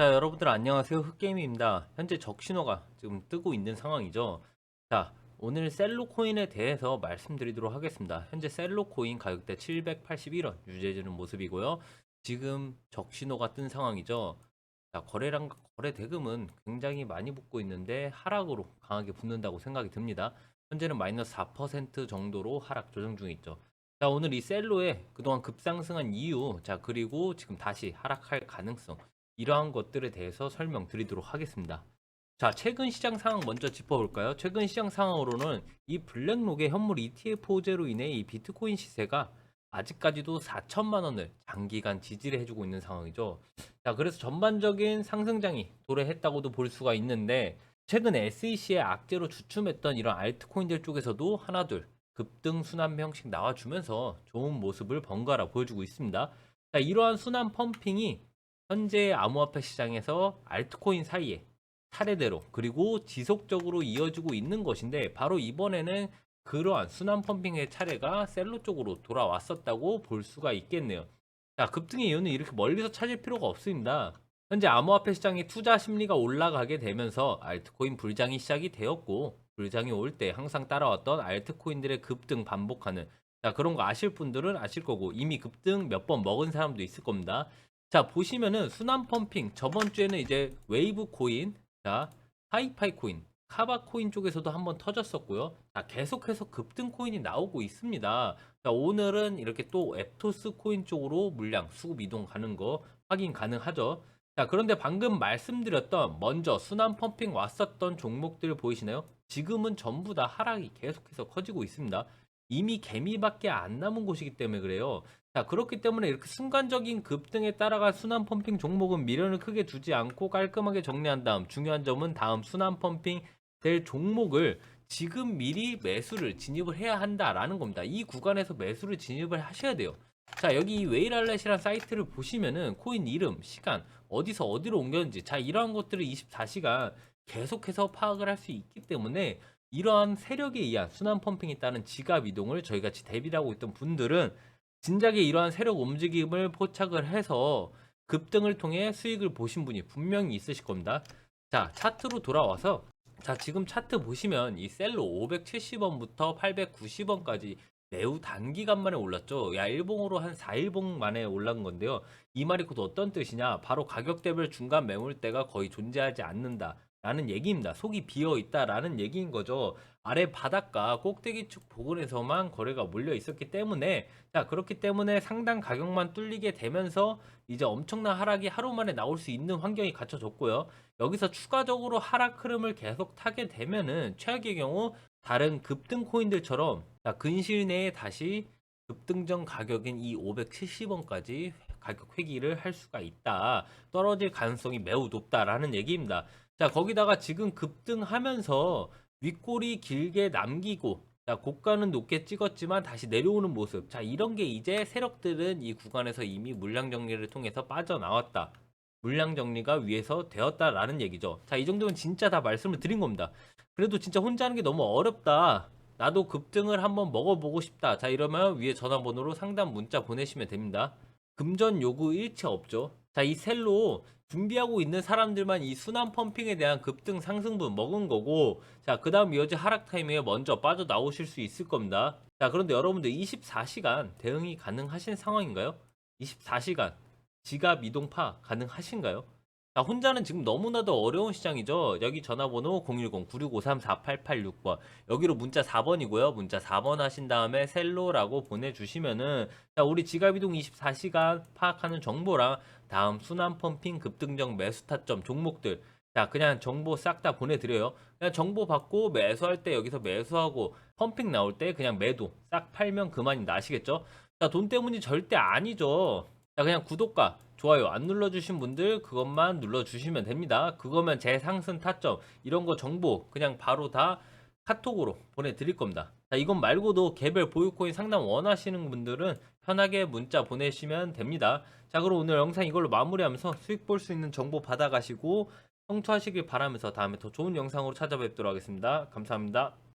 자, 여러분들 안녕하세요. 흑게임입니다. 현재 적신호가 지금 뜨고 있는 상황이죠. 자, 오늘 셀로 코인에 대해서 말씀드리도록 하겠습니다. 현재 셀로 코인 가격대 781원 유지해주는 모습이고요. 지금 적신호가 뜬 상황이죠. 자, 거래량 거래 대금은 굉장히 많이 붙고 있는데 하락으로 강하게 붙는다고 생각이 듭니다. 현재는 마이너스 4% 정도로 하락 조정 중에 있죠. 자, 오늘 이 셀로에 그동안 급상승한 이유, 자, 그리고 지금 다시 하락할 가능성, 이러한 것들에 대해서 설명드리도록 하겠습니다. 자, 최근 시장 상황 먼저 짚어볼까요? 최근 시장 상황으로는 이 블랙록의 현물 ETF 호재로 인해 이 비트코인 시세가 아직까지도 4천만 원을 장기간 지지를 해주고 있는 상황이죠. 자, 그래서 전반적인 상승장이 도래했다고도 볼 수가 있는데 최근 SEC의 악재로 주춤했던 이런 알트코인들 쪽에서도 하나 둘 급등 순환 형식 나와주면서 좋은 모습을 번갈아 보여주고 있습니다. 자, 이러한 순환 펌핑이 현재 암호화폐 시장에서 알트코인 사이에 차례대로 그리고 지속적으로 이어지고 있는 것인데 바로 이번에는 그러한 순환 펌핑의 차례가 셀로 쪽으로 돌아왔었다고 볼 수가 있겠네요. 자, 급등의 이유는 이렇게 멀리서 찾을 필요가 없습니다. 현재 암호화폐 시장의 투자 심리가 올라가게 되면서 알트코인 불장이 시작이 되었고 불장이 올 때 항상 따라왔던 알트코인들의 급등 반복하는 자 그런 거 아실 분들은 아실 거고 이미 급등 몇 번 먹은 사람도 있을 겁니다. 자 보시면은 순환 펌핑 저번 주에는 이제 웨이브 코인 자 하이파이 코인 카바 코인 쪽에서도 한번 터졌었고요. 자 계속해서 급등 코인이 나오고 있습니다. 자 오늘은 이렇게 또 앱토스 코인 쪽으로 물량 수급 이동 가는 거 확인 가능하죠. 자 그런데 방금 말씀드렸던 먼저 순환 펌핑 왔었던 종목들 보이시나요? 지금은 전부 다 하락이 계속해서 커지고 있습니다. 이미 개미밖에 안 남은 곳이기 때문에 그래요. 자, 그렇기 때문에 이렇게 순간적인 급등에 따라간 순환 펌핑 종목은 미련을 크게 두지 않고 깔끔하게 정리한 다음 중요한 점은 다음 순환 펌핑 될 종목을 지금 미리 매수를 진입을 해야 한다라는 겁니다. 이 구간에서 매수를 진입을 하셔야 돼요. 자, 여기 이 웨이랄렛이라는 사이트를 보시면은 코인 이름, 시간, 어디서 어디로 옮겼는지 자, 이러한 것들을 24시간 계속해서 파악을 할 수 있기 때문에 이러한 세력에 의한 순환 펌핑에 따른 지갑 이동을 저희 같이 대비를 하고 있던 분들은 진작에 이러한 세력 움직임을 포착을 해서 급등을 통해 수익을 보신 분이 분명히 있으실 겁니다. 자, 차트로 돌아와서 자, 지금 차트 보시면 이 셀로 570원부터 890원까지 매우 단기간 만에 올랐죠. 야, 일봉으로 한 4일봉 만에 올란 건데요. 이 말이 곧 어떤 뜻이냐? 바로 가격 대별 중간 매물대가 거의 존재하지 않는다. 라는 얘기입니다. 속이 비어 있다라는 얘기인 거죠. 아래 바닥과 꼭대기 축 부근에서만 거래가 몰려 있었기 때문에 자 그렇기 때문에 상당 가격만 뚫리게 되면서 이제 엄청난 하락이 하루 만에 나올 수 있는 환경이 갖춰졌고요. 여기서 추가적으로 하락 흐름을 계속 타게 되면은 최악의 경우 다른 급등 코인들처럼 자, 근실 내에 다시 급등 전 가격인 이 570원까지 가격 회귀를 할 수가 있다. 떨어질 가능성이 매우 높다라는 얘기입니다. 자, 거기다가 지금 급등하면서 윗골이 길게 남기고 자, 고가는 높게 찍었지만 다시 내려오는 모습. 자, 이런 게 이제 세력들은 이 구간에서 이미 물량 정리를 통해서 빠져나왔다. 물량 정리가 위에서 되었다라는 얘기죠. 자, 이 정도면 진짜 다 말씀을 드린 겁니다. 그래도 진짜 혼자 하는 게 너무 어렵다. 나도 급등을 한번 먹어보고 싶다. 자, 이러면 위에 전화번호로 상담 문자 보내시면 됩니다. 금전 요구 일체 없죠. 자, 이 셀로 준비하고 있는 사람들만 이 순환 펌핑에 대한 급등 상승분 먹은 거고, 자, 그 다음 이어지 하락 타임에 먼저 빠져나오실 수 있을 겁니다. 자, 그런데 여러분들 24시간 대응이 가능하신 상황인가요? 24시간 지갑 이동파 가능하신가요? 자, 혼자는 지금 너무나도 어려운 시장이죠. 여기 전화번호 010-9653-4886번. 여기로 문자 4번이고요. 문자 4번 하신 다음에 셀로라고 보내주시면은, 자, 우리 지갑이동 24시간 파악하는 정보랑 다음 순환 펌핑 급등정 매수 타점 종목들. 자, 그냥 정보 싹 다 보내드려요. 그냥 정보 받고 매수할 때 여기서 매수하고 펌핑 나올 때 그냥 매도 싹 팔면 그만입니다. 아시겠죠? 자, 돈 때문이 절대 아니죠. 자, 그냥 구독과 좋아요 안 눌러주신 분들 그것만 눌러주시면 됩니다. 그거면 제 상승 타점 이런 거 정보 그냥 바로 다 카톡으로 보내드릴 겁니다. 자, 이건 말고도 개별 보유코인 상담 원하시는 분들은 편하게 문자 보내시면 됩니다. 자, 그럼 오늘 영상 이걸로 마무리하면서 수익 볼 수 있는 정보 받아가시고 성투하시길 바라면서 다음에 더 좋은 영상으로 찾아뵙도록 하겠습니다. 감사합니다.